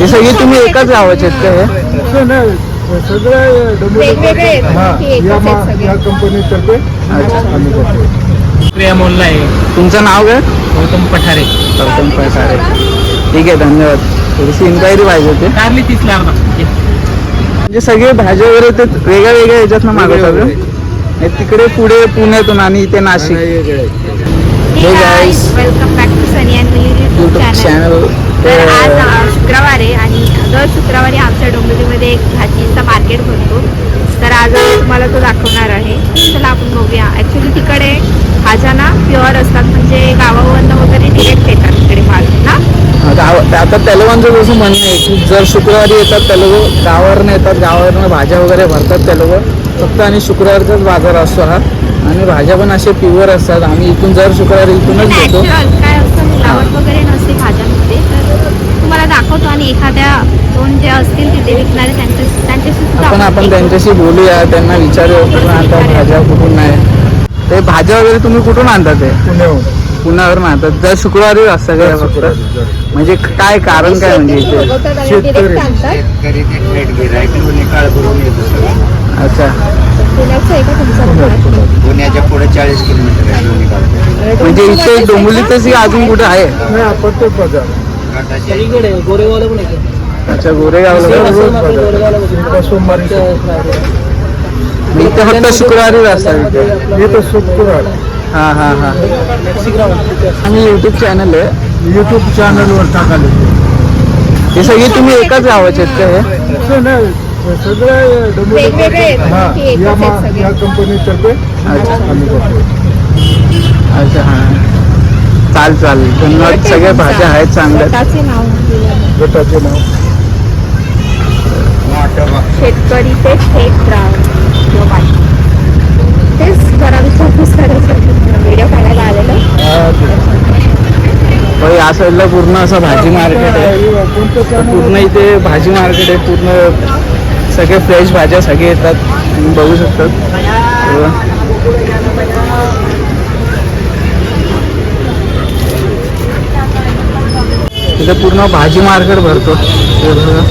हे सगळे तुम्ही एकाच गावाचे आहेत का हे? असं नाही सगळं वेगवेगळे आहेत, हा की एकच या आहेत मा- सगळे? या कंपनीतर्फे आम्ही करतो. प्रिया मोल्ला आहे. तुमचं नाव काय? गौतम पठारे. गौतम पठारे. ठीक आहे धन्यवाद. थोडीशी इन्क्वायरी पाहिजे होती. कारली तीस म्हणजे सगळे भाज्या वगैरे ते वेगळ्या वेगळ्या ह्याच्यातनं मागवतात का? हे तिकडे पुढे पुण्यातून आणि इथे Nashik. Hey guys. Welcome back to Sunny and channel तर आज अ, शुक्रवार आहे आणि दर शुक्रवारी आमच्या डोंबिवलीमध्ये एक भाजीचा मार्केट भरतो. तर आज तुम्हाला तो दाखवणार आहे. चला आपण बघूया. ॲक्च्युली तिकडे भाज्या ना प्युअर असतात. म्हणजे गावावरनं वगैरे डिरेक्ट येतात तिकडे माल ना? आता तेलवांचं जसं म्हणणं आहे की जर शुक्रवारी येतात ते लोक गावावरनं येतात गावावरनं भाज्या वगैरे भरतात ते लोक फक्त आणि शुक्रवारचाच बाजार असतो हा. आणि भाज्या पण असे प्युअर असतात. आम्ही इथून जर शुक्रवारी इथूनच घेतो. काय असं मिलावट वगैरे नसते तर तुम्हाला दाखवतो आणि एखाद्या दोन जे असतील तिथे विकणारे त्यांच्या त्यांच्याशी सुद्धा आपण त्यांच्याशी बोलूया त्यांना विचारू कुठून आणतात भाज्या कुठून नाही. ते भाज्या वगैरे तुम्ही कुठून आणतात ते? पुण्याहून. पुण्यावरून आणतात दर शुक्रवारी असतं का फक्त. म्हणजे काय कारण काय म्हणजे इथे? अच्छा. पुण्याच्या पुढे चाळीस किलोमीटर आहे म्हणजे इथे डोंबिवलीतच अजून कुठे आहे? नाही आपण तो बाजार. अच्छा गोरेगावला सोमवारी मग इथे फक्त शुक्रवारीच असतात इथे. हे तर शुक्रवार. हा हा हा. आणि युट्यूब चॅनल आहे. युट्यूब चॅनलवर टाकाले हे सगळे तुम्ही एकाच गावाचे आहेत का हे? असं नाही. सगळं वेगवेगळे आहेत, हा की एकच या मा- कंपनीतर्फे अच्छा हा. चाल चाल. धन्यवाद. सगळ्या भाज्या आहेत चांगल्या. स्वतःचे नाव दिलं. गटाचे नाव. शेतकरी ते थेट किंवा बाई तेच जरा विचारपूस करायचं व्हिडिओ काढायला आलेलं. या साईडला पूर्ण असं भाजी मार्केट आहे? पूर्ण इथे भाजी मार्केट आहे. पूर्ण सगळे फ्रेश भाज्या सगळे येतात. तुम्ही बघू शकतात हे बघा. इथं पूर्ण भाजी मार्केट भरतो हे बघा.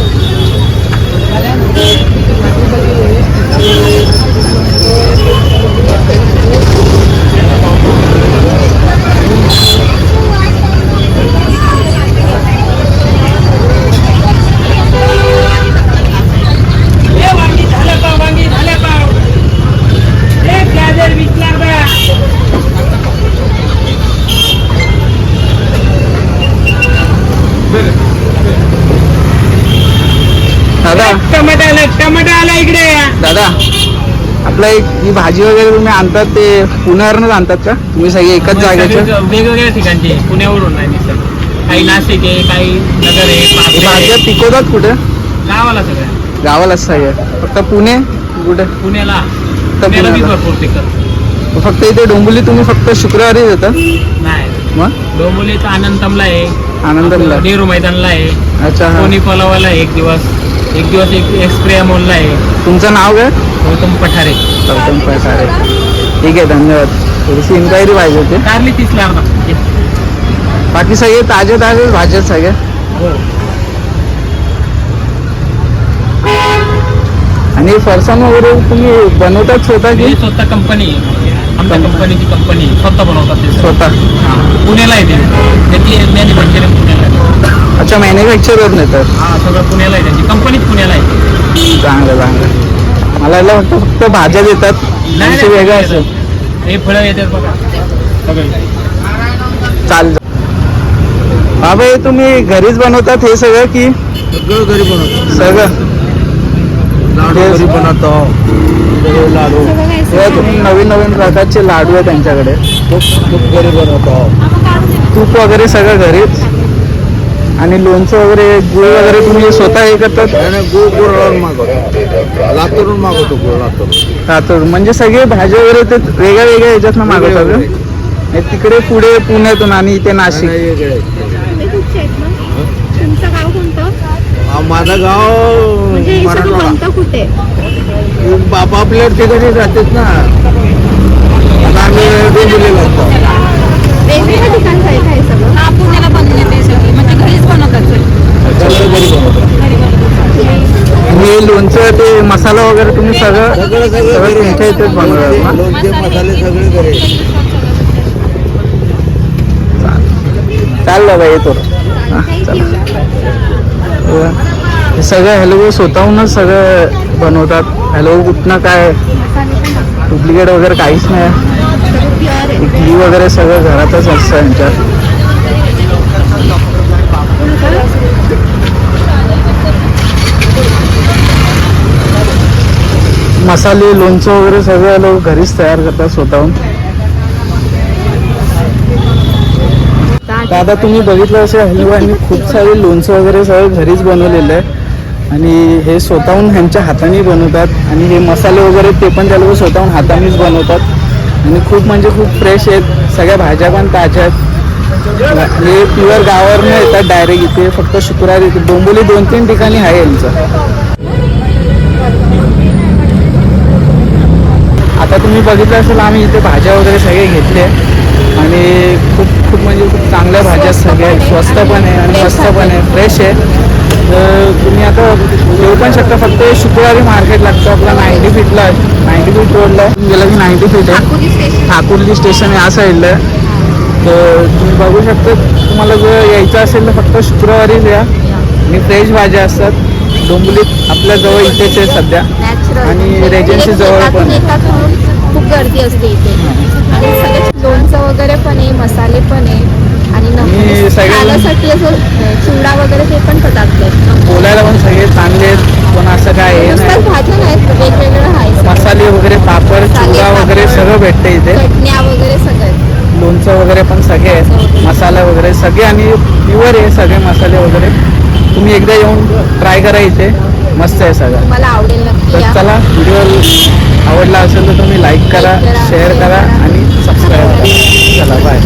दादा टमाटा आला टमाटा आला इकडे दादा आपलं एक ही भाजी वगैरे तुम्ही आणतात ते पुण्यावरूनच आणतात का? तुम्ही सगळे एकाच जागेचे? वेगवेगळ्या ठिकाणचे पुण्यावरून नाही काही नाशिक आहे काही नगर आहे पापलेट भाज्या आहे. पिकवतात कुठे? गावाला सगळ्या. गावालाच सगळे फक्त पुणे? कुठे? पुण्याला. तर पुण्याला बी पुण्याला. भरपूर पिकत फक्त इथे डोंबिवली तुम्ही फक्त शुक्रवारी येतात नाही. मग? डोंबोलीचा आनंदमला आहे. आनंदला नेहरू मैदानला आहे. अच्छा हा. कोणी कोलावाला आहे एक दिवस. एक दिवस एक एक्सप्रिया मॉलला आहे. तुमचं नाव काय? गौतम पठारे. गौतम पठारे. ठीक आहे धन्यवाद. थोडीशी इन्क्वायरी पाहिजे होती. कारली तीस ला अर्धा बाकी सगळे ताजे ताजे भाज्या सगळ्या? हो. आणि फरसाण वगैरे तुम्ही बनवतात स्वतः की? स्वतः कंपनी आहे. आमच्या कंपनीची कंपनी आहे. स्वतः बनवतात ते. स्वतः. पुण्याला आहे ते. त्याची मॅन्युफॅक्चरिंग पुण्याला अच्छा मॅन्युफॅक्चरच नेतात. हा सगळं पुण्याला आहे त्यांची. कंपनीच पुण्याला आहे. चांगलं चांगलं. मला वाटलं फक्त फक्त भाज्या देतात. त्यांचे वेगळं असेल हे फळं येतात बघा. चाल बाबा हे तुम्ही घरीच बनवतात हे सगळं की? सगळं घरी बनवतो. सगळं? लाडू. घरी बनवतो. सगळे लाडू. हे नवीन नवीन प्रकारचे लाडू आहे त्यांच्याकडे. तूप तूप घरी बनवतो. तूप वगैरे सगळं घरीच? आणि लोणचं वगैरे गुळ वगैरे तुम्ही स्वतः हे करतात? आणि गुळ गुळ लावून मागवतो. लातूरून मागवतो गुळ लातूर. राहतो म्हणजे सगळे भाज्या वगैरे ते वेगळ्या वेगळ्या ह्याच्यातनं मागवतात तिकडे पुढे पुण्यातून आणि इथे नाशिक. माझं गाव मराठवाडा. कुठे? बाबा आपल्या ठिकाणी राहतात ना. आता आम्ही डोंबिवलीला असतो वेगवेगळ्या ठिकाणचं आहे का हे सगळं? हा पुण्याला बनवले ते सगळे म्हणजे घरीच बनवतात सगळे सगळं घरी बनवतो सगळं ते मसाला वगैरे तुम्ही सगळं सगळं सगळं सगळं तुमच्या इथेच बनवतात ना? लोणचे मसाले सगळे घरी. चाल बाबा येतो. हा, चला. हे. सगळं हलवं स्वतःहूनच सगळं बनवतात. हलवं कुठनं काय? डुप्लिकेट वगैरे काहीच नाही इडली वगैरे सगळं घरातच असतं यांच्या मसाले लोणचं वगैरे सगळं लोक घरीच तयार करतात स्वतःहून. दादा तुम्ही बघितलं असे हलवांनी खूप सारे लोणचं वगैरे सगळं घरीच बनवलेलं आहे. आणि हे स्वतःहून ह्यांच्या हाताने बनवतात. आणि हे मसाले वगैरे ते पण त्या लोक स्वतःहून हातानेच बनवतात. आणि खूप म्हणजे खूप फ्रेश आहेत. सगळ्या भाज्या पण ताज्या आहेत. हे प्युअर गावावरनं येतात डायरेक्ट इथे. फक्त शुक्रवारी इथे डोंबोली दोन तीन ठिकाणी आहे यांचं. आता तुम्ही बघितलं असेल आम्ही इथे भाज्या वगैरे सगळे घेतले. आणि खूप खूप म्हणजे खूप चांगल्या भाज्या सगळ्या. स्वस्त पण आहे आणि मस्त पण आहे. फ्रेश आहे. तर तुम्ही आता येऊ पण शकता. फक्त शुक्रवारी मार्केट लागतं. आपला नाईन्टी फीटला नाईन्टी फीट रोडला आहे. गेलं की नाईन्टी फीट आहे. ठाकुर्ली स्टेशन आहे या साईडला आहे. तर तुम्ही बघू शकता. तुम्हाला जर यायचं असेल तर फक्त शुक्रवारीच या आणि फ्रेश भाज्या असतात. डोंबिवलीत आपल्या जवळ इथेच आहे सध्या. आणि रेजन्सी जवळ पण. गर्दी असते इथे. आणि सगळे लोणचं वगैरे पण आहे मसाले पण आहे. आणि खाण्यासाठी असं चिवडा वगैरे ते पण पदार्थ आहेत. बोलायला पण सगळे चांगले आहेत. पण असं काय हे भाज्या नाहीत वेगवेगळं आहे मसाले वगैरे पापड चिवडा वगैरे. सगळं भेटते इथे. चटण्या वगैरे सगळं लोणचं वगैरे पण सगळे आहेत. मसाला वगैरे सगळे आणि प्युअर आहे सगळे मसाले वगैरे. तुम्ही एकदा येऊन ट्राय करा इथे. मस्त आहे सगळं. तुम्हाला आवडेल नक्की तर या. चला व्हिडिओ आवडला असेल तर तुम्ही लाईक करा शेअर करा आणि सबस्क्राईब करा. चला बाय